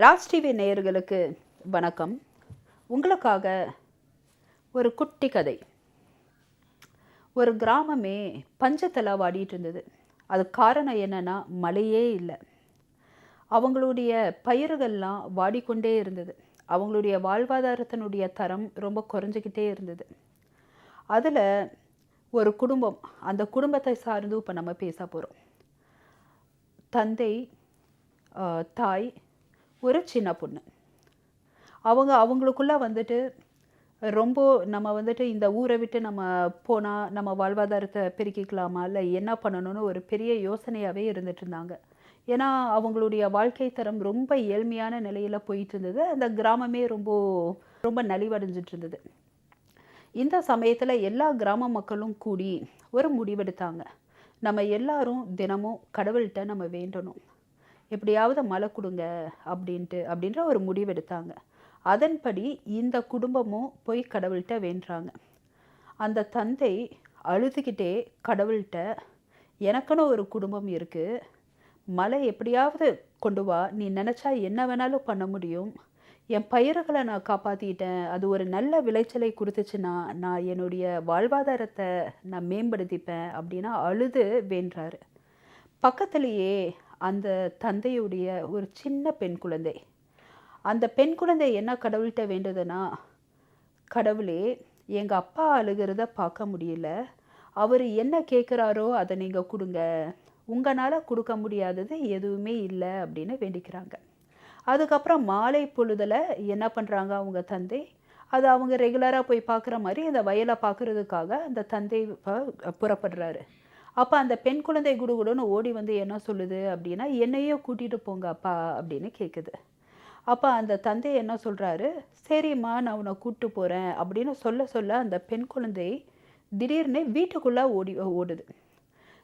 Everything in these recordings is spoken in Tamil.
ராஜ் டிவி நேயர்களுக்கு வணக்கம். உங்களுக்காக ஒரு குட்டி கதை. ஒரு கிராமமே பஞ்சத்தில் வாடிட்டு இருந்தது. அது காரணம் என்னென்னா மழையே இல்லை. அவங்களுடைய பயிர்கள்லாம் வாடிக்கொண்டே இருந்தது. அவங்களுடைய வாழ்வாதாரத்தினுடைய தரம் ரொம்ப குறைஞ்சிக்கிட்டே இருந்தது. அதில் ஒரு குடும்பம் அந்த குடும்பத்தை சார்ந்து இப்போ நம்ம பேச போகிறோம் தந்தை தாய் ஒரு சின்ன பொண்ணு. அவங்க அவங்களுக்குள்ள வந்துட்டு ரொம்ப நம்ம வந்துட்டு இந்த ஊரை விட்டு நம்ம போனால் நம்ம வாழ்வாதாரத்தை பெருக்கிக்கலாமா? இல்லை என்ன பண்ணணும்னு ஒரு பெரிய யோசனையாகவே இருந்துட்டு இருந்தாங்க. ஏன்னா அவங்களுடைய வாழ்க்கை தரம் ரொம்ப ஏழ்மையான நிலையில் போயிட்டு இருந்தது. அந்த கிராமமே ரொம்ப ரொம்ப நலிவடைஞ்சிட்டு இருந்தது. இந்த சமயத்தில் எல்லா கிராம மக்களும் கூடி ஒரு முடிவெடுத்தாங்க. நம்ம எல்லாரும் தினமும் கடவுள்கிட்ட நம்ம வேண்டணும். எப்படியாவது மழை கொடுங்க அப்படின்ட்டு அப்படின்ற ஒரு முடிவெடுத்தாங்க அதன்படி இந்த குடும்பமும் போய் கடவுள்கிட்ட வேண்டுறாங்க. அந்த தந்தை அழுதுகிட்டே கடவுள்கிட்ட எனக்குன்னு ஒரு குடும்பம் இருக்குது மழை எப்படியாவது கொண்டு வா. நீ நினச்சா என்ன வேணாலும் பண்ண முடியும். என் பயிர்களை நான் காப்பாற்றிட்டேன் அது ஒரு நல்ல விளைச்சலை கொடுத்துச்சுன்னா நான் என்னுடைய வாழ்வாதாரத்தை நான் மேம்படுத்திப்பேன் அப்படின்னா அழுது வேண்டுறாரு. பக்கத்துலேயே அந்த தந்தையுடைய ஒரு சின்ன பெண் குழந்தை. அந்த பெண் குழந்தை என்ன கடவுள்கிட்ட வேண்டுதுன்னா கடவுளே எங்கள் அப்பா அழுகிறத பார்க்க முடியல. அவர் என்ன கேட்குறாரோ அதை நீங்கள் கொடுங்க. உங்களால் கொடுக்க முடியாதது எதுவுமே இல்லை அப்படின்னு வேண்டிக்கிறாங்க. அதுக்கப்புறம் மாலை பொழுதில் என்ன பண்ணுறாங்க அவங்க தந்தை? அது அவங்க ரெகுலராக போய் பார்க்குற மாதிரி அந்த வயலை பார்க்குறதுக்காக அந்த தந்தை ப- புறப்படுறாரு. அப்போ அந்த பெண் குழந்தை குடுகுடுன்னு ஓடி வந்து என்ன சொல்லுது அப்படின்னா என்னையே கூட்டிகிட்டு போங்க அப்பா அப்படின்னு கேட்குது அப்போ அந்த தந்தை என்ன சொல்கிறாரு சரிம்மா நான் உன்னை கூப்பிட்டு போகிறேன் அப்படின்னு சொல்ல சொல்ல அந்த பெண் குழந்தை திடீர்னு வீட்டுக்குள்ளே ஓடி ஓடுது.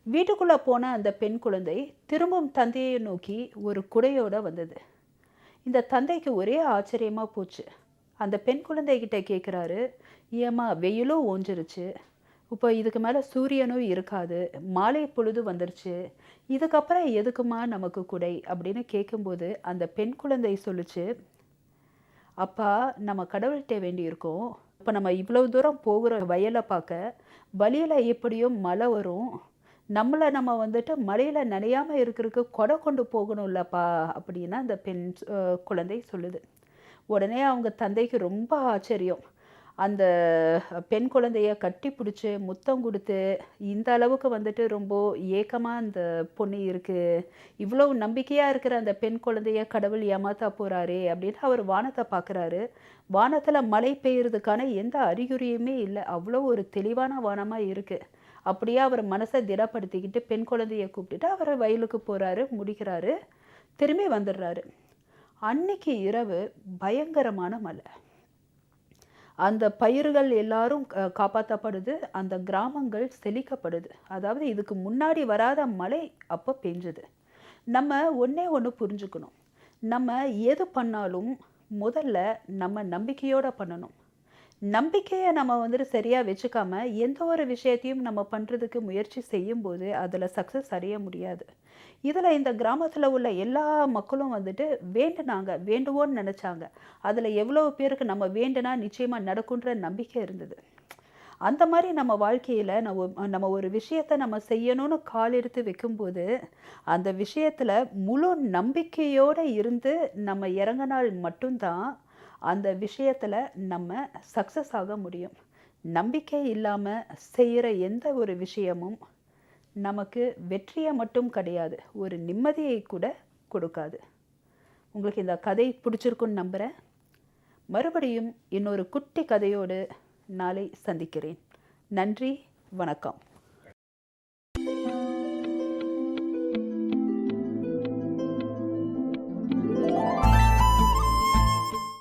வீட்டுக்குள்ளே போன அந்த பெண் குழந்தை திரும்பவும் தந்தையை நோக்கி ஒரு குடையோட வந்தது. இந்த தந்தைக்கு ஒரே ஆச்சரியமாக போச்சு. அந்த பெண் குழந்தைகிட்ட கேட்குறாரு ஏம்மா வெயிலும் ஓஞ்சிருச்சு. இப்போ இதுக்கு மேலே சூரியனும் இருக்காது. மாலை பொழுது வந்துருச்சு. இதுக்கப்புறம் எதுக்குமா நமக்கு குடை? அப்படின்னு கேட்கும்போது அந்த பெண் குழந்தை சொல்லுச்சு அப்பா நம்ம கடவுள்கிட்ட வேண்டியிருக்கோம். இப்போ நம்ம இவ்வளவு தூரம் போகிற வயலை பார்க்க வழியில் எப்படியும் மழை வரும். நம்மளை நம்ம வந்துட்டு மழையில் நனையாமல் இருக்கிறதுக்கு கொடை கொண்டு போகணும்லப்பா அப்படின்னு அந்த பெண் குழந்தை சொல்லுது. உடனே அவங்க தந்தைக்கு ரொம்ப ஆச்சரியம். அந்த பெண் குழந்தைய கட்டி பிடிச்சி முத்தம் கொடுத்து இந்த அளவுக்கு வந்துட்டு ரொம்ப ஏக்கமாக அந்த பொண்ணு இருக்குது இவ்வளவு நம்பிக்கையாக இருக்கிற அந்த பெண் குழந்தைய கடவுள் ஏமாத்தா போகிறாரே அப்படின்னு அவர் வானத்தை பார்க்குறாரு வானத்தில் மழை பெய்யறதுக்கான எந்த அறிகுறியுமே இல்லை. அவ்வளோ ஒரு தெளிவான வானமாக இருக்குது அப்படியே அவர் மனசை திடப்படுத்திக்கிட்டு பெண் குழந்தைய கூப்பிட்டுட்டு அவர் வயலுக்கு போகிறாரு முடிக்கிறாரு திரும்பி வந்துடுறாரு. அன்னைக்கு இரவு பயங்கரமான மழை. அந்த பயிர்கள் எல்லாரும் காப்பாற்றப்படுது அந்த கிராமங்கள் செழிக்கப்படுது. அதாவது இதுக்கு முன்னாடி வராத மழை அப்போ பெஞ்சுது. நம்ம ஒன்றே ஒன்று புரிஞ்சுக்கணும். நம்ம எது பண்ணாலும் முதல்ல நம்ம நம்பிக்கையோடு பண்ணணும். நம்பிக்கையை நம்ம வந்துட்டு சரியாக வச்சுக்காம எந்த ஒரு விஷயத்தையும் நம்ம பண்ணுறதுக்கு முயற்சி செய்யும்போது அதில் சக்ஸஸ் அடைய முடியாது. இதில் இந்த கிராமத்தில் உள்ள எல்லா மக்களும் வந்துட்டு வேண்டுனாங்க வேண்டுவோன்னு நினச்சாங்க. அதில் எவ்வளோ பேருக்கு நம்ம வேண்டுனா நிச்சயமாக நடக்குன்ற நம்பிக்கை இருந்தது. அந்த மாதிரி நம்ம வாழ்க்கையில் நம்ம நம்ம ஒரு விஷயத்தை நம்ம செய்யணும்னு கால் எடுத்து வைக்கும்போது அந்த விஷயத்தில் முழு நம்பிக்கையோடு இருந்து நம்ம இறங்கினால் மட்டும்தான் அந்த விஷயத்தில் நம்ம சக்ஸஸ் ஆக முடியும். நம்பிக்கை இல்லாமல் செய்கிற எந்த ஒரு விஷயமும் நமக்கு வெற்றியை மட்டும் கிடையாது ஒரு நிம்மதியை கூட கொடுக்காது. உங்களுக்கு இந்த கதை பிடிச்சிருக்குன்னு நம்புகிறேன் மறுபடியும் இன்னொரு குட்டி கதையோடு நாளை சந்திக்கிறேன். நன்றி வணக்கம்.